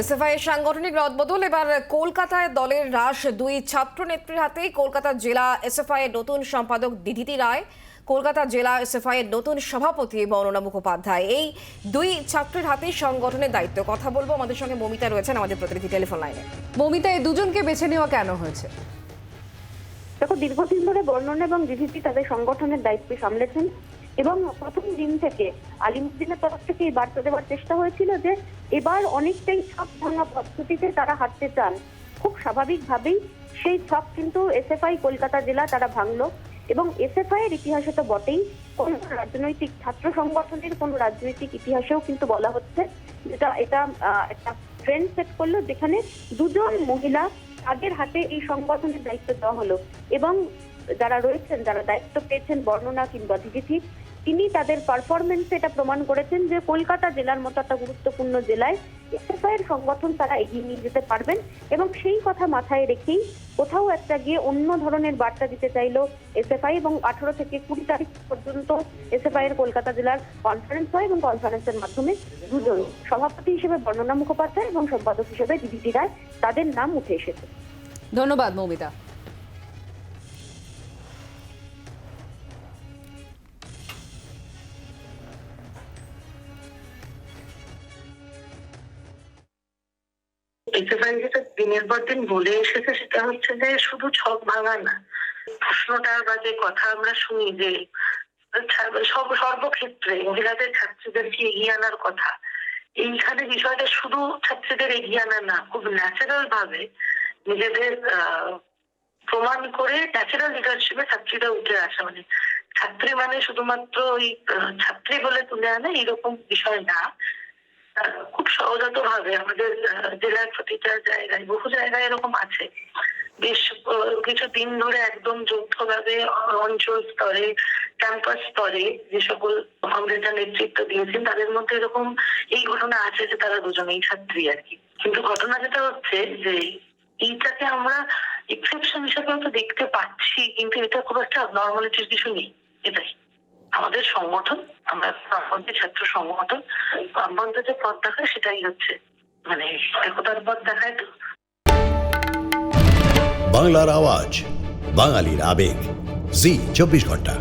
SFI এর সাংগঠনিক রদবদল, এবার কলকাতায় দলের হ্রাস দুই ছাত্র নেত্রীর হাতেই কলকাতা জেলা এসএফআই এর নতুন সম্পাদক দিদিতি রায়, কলকাতা জেলা এসএফআই এর নতুন সভাপতি বর্ণনা মুখোপাধ্যায়। এই দুই ছাত্রের হাতেই সংগঠনের দায়িত্ব। কথা বলব আমাদের সঙ্গে মমিতা রয়েছেন আমাদের প্রতিনিধি টেলিফোন লাইনে। মমিতা, এই দুজনকে বেছে নেওয়া কেন হয়েছে? দেখো, দীর্ঘদিন ধরে বর্ণনা এবং ডিভিসি তাদের সংগঠনের দায়িত্ব সামলেছেন। এবং প্রথম দিন থেকে আলিমুদ্দিনের তরফ থেকে এই বার্তা দেওয়ার চেষ্টা হয়েছিল যে এবার অনেকটাই ছক ভাঙা পদ্ধতিতে তারা হাঁটতে চান। খুব স্বাভাবিকভাবেই সেই ছক কিন্তু এসএফআই কলকাতা জেলা তারা ভাঙলো এবং এসএফআই এর ইতিহাসে তো বটেই। কোন রাজনৈতিক ছাত্র সংগঠনের কোন রাজনৈতিক ইতিহাসেও কিন্তু বলা হচ্ছে যেটা, এটা একটা ট্রেন্ড সেট করল যেখানে দুজন মহিলা তাদের হাতে এই সংগঠনের দায়িত্ব দেওয়া হলো। এবং যারা রয়েছেন, যারা দায়িত্ব পেয়েছেন বর্ণনা কিংবা ডিজিটি তিনি তাদের পারফরমেন্সে এটা প্রমাণ করেছেন যে কলকাতা জেলার মতো একটা গুরুত্বপূর্ণ জেলায় এসএফআই এর সংগঠন তারা এগিয়ে নিয়ে যেতে পারবেন এবং সেই কথা মাথায় রেখেই কোথাও একটা গিয়ে অন্য ধরনের বার্তা দিতে চাইলো এসএফআই এবং আঠারো থেকে কুড়ি তারিখ পর্যন্ত এসএফআই এর কলকাতা জেলার কনফারেন্স হয় এবং কনফারেন্সের মাধ্যমে দুজন সভাপতি হিসেবে বর্ণনা মুখোপাধ্যায় এবং সম্পাদক হিসেবে দিদিটি রায় তাদের নাম উঠে এসেছে। ধন্যবাদ মমিতা। যেটা দিনের পর দিন বলে এসেছে সেটা হচ্ছে যে শুধু ছক ভাঙা না। প্রশ্নটা বা যে কথা আমরা শুনি যে, সব, সর্বক্ষেত্রে মহিলাদের ছাত্রীদেরকে এগিয়ে আনার কথা? এইখানে বিষয়টা শুধু ছাত্রীদের এগিয়ে আনা না, খুব ন্যাচারাল ভাবে নিজেদের প্রমাণ করে ন্যাচারাল লিডারশিপে ছাত্রীরা উঠে আসা। মানে ছাত্রী মানে শুধুমাত্র ওই ছাত্রী বলে তুলে আনা এরকম বিষয় না। খুব সহজাত ভাবে আমাদের জেলার প্রতিটা জায়গায়, বহু জায়গায় এরকম আছে। বেশ কিছু দিন ধরে একদম যৌথভাবে অঞ্চল স্তরে ক্যাম্পাস স্তরে যে সকল কংগ্রেসের নেতৃত্ব দিয়েছেন, তাদের মধ্যে এরকম এই ঘটনা আছে যে তারা দুজনেই ছাত্রী আর কি। কিন্তু ঘটনা যেটা হচ্ছে যে এইটাকে আমরা এক্সেপশন হিসেবে তো দেখতে পাচ্ছি, কিন্তু এটা খুব একটা নর্মালিটির কিছু নেই, এটাই। আমাদের সংগঠন আমরা বামপন্থী ছাত্র সংগঠন বামপন্থী যে পথ দেখায় সেটাই হচ্ছে। মানে একতার পথ দেখায় তো। বাংলার আওয়াজ, বাঙালির আবেগ। জি, চব্বিশ ঘণ্টা।